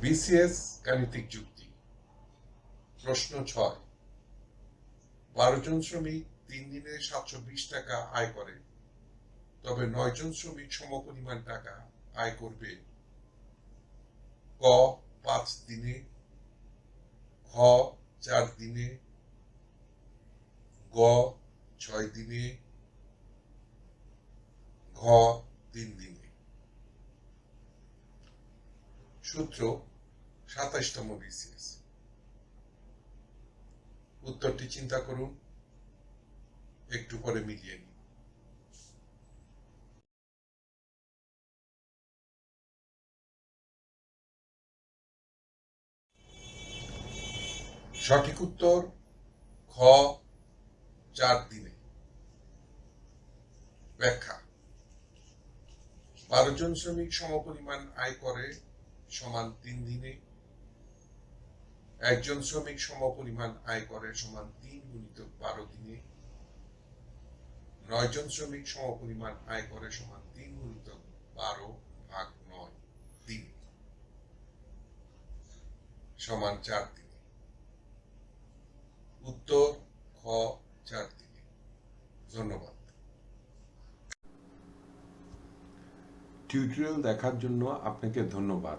BCS গাণিতিক যুক্তি। প্রশ্ন ছয়। বারো জন শ্রমিক তিন দিনে সাতশো বিশ টাকা আয় করে। তবে নয় জন শ্রমিক সমপরিমাণ টাকা আয় করবে। ক, পাঁচ দিনে। খ চার দিনে। গ, ছয় দিনে। ঘ, তিন দিনে। সূত্র সাতাইশতম বিসিএস। উত্তরটি চিন্তা করুন, একটু পরে মিলিয়ে নিন। সঠিক উত্তর, খ, চার দিনে। ব্যাখ্যা। বারো জন শ্রমিক সমপরিমাণ আয় করে সমান তিন দিনে। একজন শ্রমিক সমপরিমাণ আয় করে সমান তিন গুণিত বারো দিনে। নয় জন শ্রমিক সমপরিমাণ আয় করে সমান তিন গুণিত বারো ভাগ নয় দিন সমান চার দিনে। উত্তর খ চার দিনে। ধন্যবাদ। টিউটোরিয়াল দেখার জন্য আপনাকে ধন্যবাদ।